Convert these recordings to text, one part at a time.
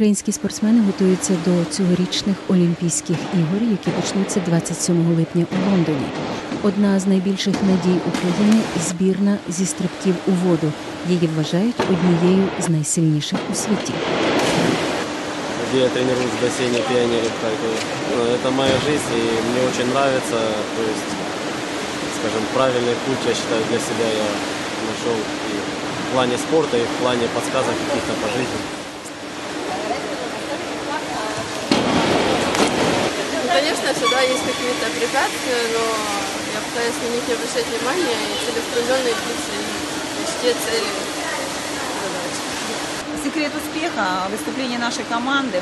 Українські спортсмени готуються до цьогорічних Олімпійських ігор, які почнуться 27 липня у Лондоні. Одна з найбільших надій України збірна зі стрибків у воду. Її вважають однією з найсильніших у світі. я тренируюсь в бассейне «Пионере» в Харькове. Ну, моя жизнь, и мне очень нравится. То есть, скажем, путь, я считаю, для себя я нашел и в плане спорта, и в плане подсказок каких-то по жизни. Всегда есть какие-то препятствия, но я пытаюсь на них не обращать внимания и целеустремленно идти к своей мечте, цели. Секрет успеха выступления нашей команды,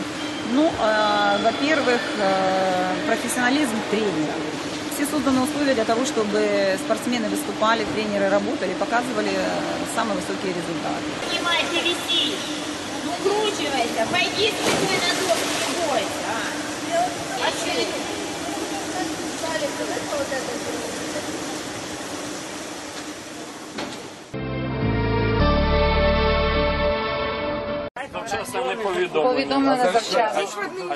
ну, э, во-первых, э, профессионализм тренера. Все созданы условия для того, чтобы спортсмены выступали, тренеры работали, показывали э, самые высокие результаты. Поднимайся, висишь. Ну, кручивайся, пойди спиной на доску,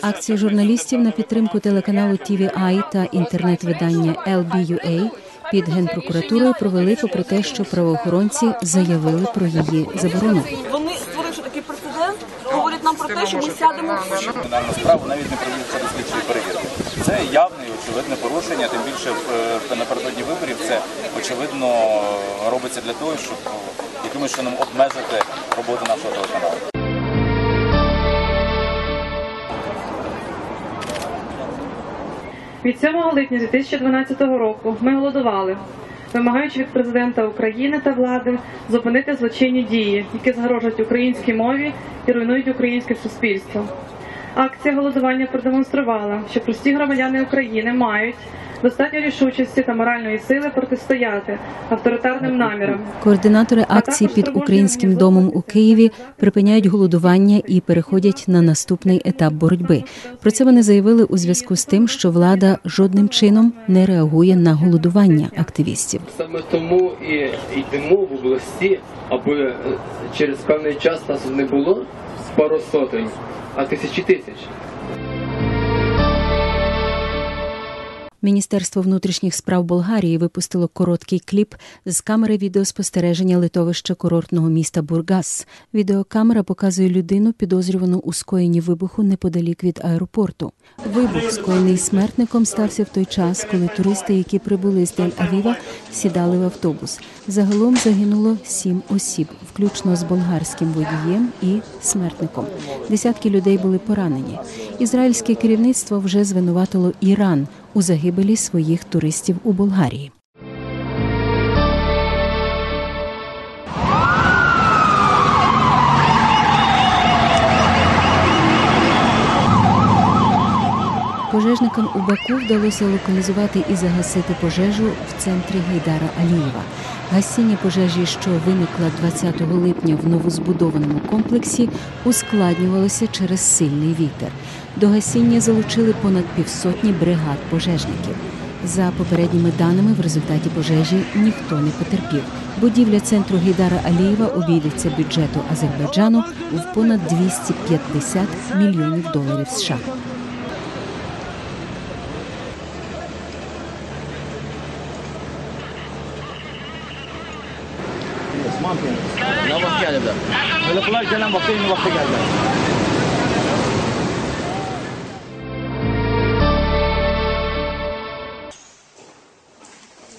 Акцію журналістів на підтримку телеканалу TVI та інтернет-видання LBUA під генпрокуратурою провели попри те, що правоохоронці заявили про її заборону. Вони створивши такий прецедент, говорять нам про те, що ми сядемо в суд. Кримінальну справу навіть не проводиться до слідчої перевірки. Це явне і очевидне порушення, тим більше в- напередодні виборів це очевидно робиться для того, щоб якимось чином обмежити роботу нашого телеканалу. Від 7 липня 2012 року ми голодували, вимагаючи від президента України та влади зупинити злочинні дії, які загрожують українській мові і руйнують українське суспільство. Акція голодування продемонструвала, що прості громадяни України мають достатньо рішучості та моральної сили протистояти авторитарним намірам. Координатори акції під українським домом у Києві припиняють голодування і переходять на наступний етап боротьби. Про це вони заявили у зв'язку з тим, що влада жодним чином не реагує на голодування активістів. Саме тому і йдемо в області, аби через певний час нас не було з пару сотень, а тисячі тисяч. Міністерство внутрішніх справ Болгарії випустило короткий кліп з камери відеоспостереження литовища курортного міста Бургас. Відеокамера показує людину, підозрювану у скоєнні вибуху неподалік від аеропорту. Вибух, скоєний смертником, стався в той час, коли туристи, які прибули з Дель-Авіва, сідали в автобус. Загалом загинуло сім осіб, включно з болгарським водієм і смертником. Десятки людей були поранені. Ізраїльське керівництво вже звинуватило Іран у загибелі своїх туристів у Болгарії. Пожежникам у Баку вдалося локалізувати і загасити пожежу в центрі Гайдара Алієва. Гасіння пожежі, що виникла 20 липня в новозбудованому комплексі, ускладнювалося через сильний вітер. До гасіння залучили понад півсотні бригад пожежників. За попередніми даними, в результаті пожежі ніхто не потерпів. Будівля центру Гейдара Алієва обійдеться бюджету Азербайджану в понад 250 мільйонів доларів США.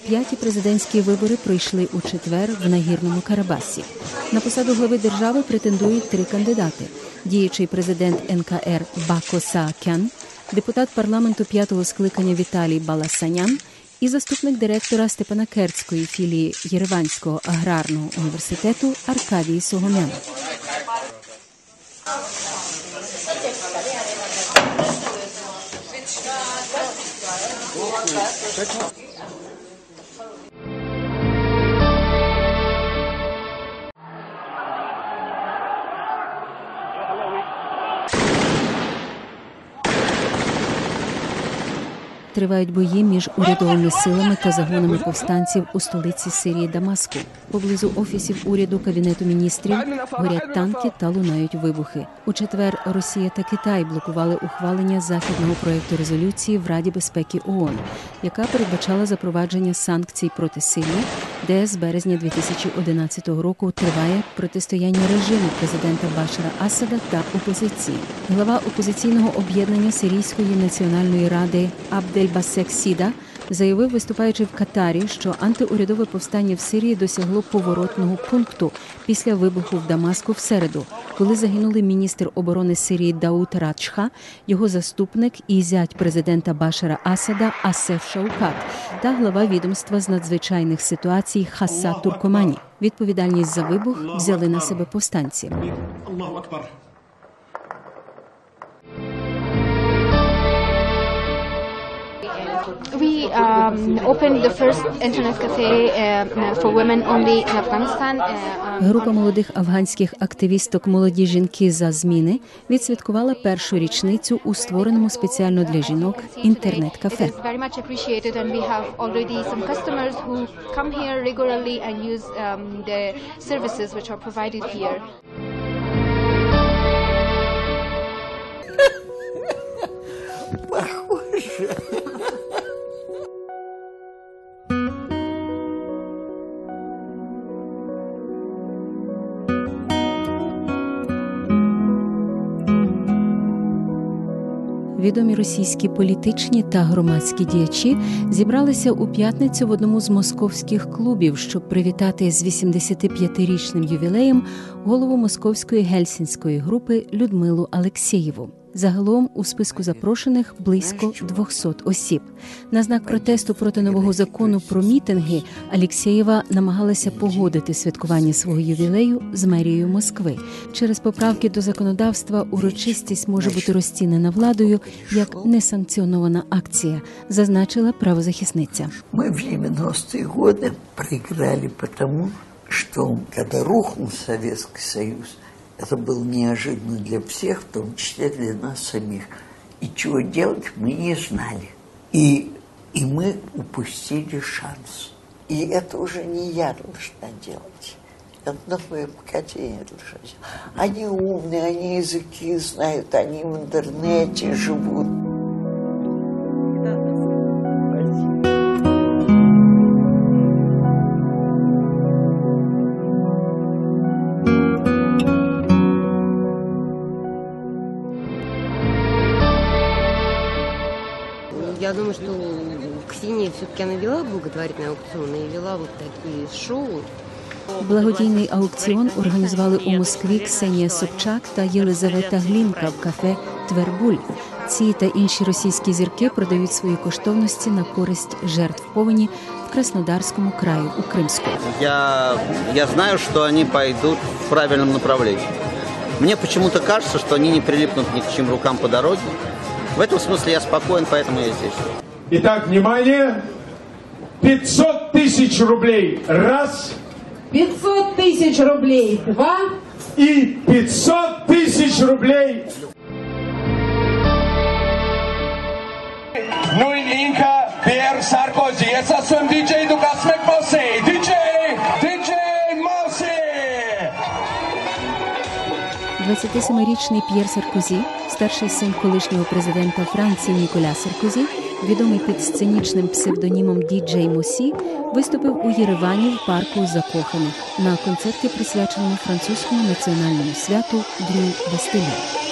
П'яті президентські вибори пройшли у четвер в нагірному Карабасі. На посаду глави держави претендують три кандидати: діючий президент НКР Бако Саакян, депутат парламенту п'ятого скликання Віталій Баласанян і заступник директора Степана Степанакерської філії Єреванського аграрного університету Аркадій Согомян. Thank you. Тривають бої між урядовими силами та загонами повстанців у столиці Сирії Дамаску. Поблизу офісів уряду кабінету міністрів горять танки та лунають вибухи. У четвер Росія та Китай блокували ухвалення західного проекту резолюції в Раді безпеки ООН, яка передбачала запровадження санкцій проти Сирії, де з березня 2011 року триває протистояння режиму президента Башара Асада та опозиції. Глава опозиційного об'єднання Сирійської національної ради Абдель Басек Сіда заявив, виступаючи в Катарі, що антиурядове повстання в Сирії досягло поворотного пункту після вибуху в Дамаску в середу, коли загинули міністр оборони Сирії Дауд Раджха, його заступник і зять президента Башара Асада Асеф Шаукат та глава відомства з надзвичайних ситуацій Хаса Туркомані. Відповідальність за вибух взяли на себе повстанці. Opened the first internet cafe uh, for women only in Afghanistan. Uh, Група молодих афганських активісток Молоді жінки за зміни відсвяткувала першу річницю у створеному спеціально для жінок інтернет-кафе. Відомі російські політичні та громадські діячі зібралися у п'ятницю в одному з московських клубів, щоб привітати з 85-річним ювілеєм голову московської гельсінської групи Людмилу Алексєєву. Загалом у списку запрошених близько 200 осіб. На знак протесту проти нового закону про мітинги Алєксєєва намагалася погодити святкування свого ювілею з мерією Москви. Через поправки до законодавства урочистість може бути розцінена владою як несанкціонована акція, зазначила правозахисниця. Мы в 90-е годы проиграли потому, что когда рухнул Советский Союз, это было неожиданно для всех, в том числе для нас самих. И чего делать мы не знали. И, и мы упустили шанс. И это уже не я должна делать. Это новое поколение должно делать. Они умные, они языки знают, они в интернете живут. Ксения все-таки она вела благотворительный аукцион и вела вот такие шоу. Благодійний аукціон організували у Москві Ксенія Собчак та Єлизавета Глінка в кафе Твербуль. Ці та інші російські зірки продають свої коштовності на користь жертв повені в Краснодарському краю у Кримську. Я, я знаю, что они пойдут в правильном направлении. Мне почему-то кажется, что они не прилипнут ни к чьим рукам по дороге. В этом смысле я спокоен, поэтому я здесь. Итак, внимание. 500 тысяч рублей. Раз. 500 тысяч рублей. Два. И 500 тысяч рублей. Nu Inca, Pierre Sarkozy. Essa sunt DJ do Gasmek Mossei. DJ, DJ Mossei. 27-річний П'єр Саркозі, старший син колишнього президента Франції Ніколя Саркозі, відомий під сценічним псевдонімом Діджей Мосі, виступив у Єревані в парку закоханих на концерті, присвяченому французькому національному святу Дню Бастилії.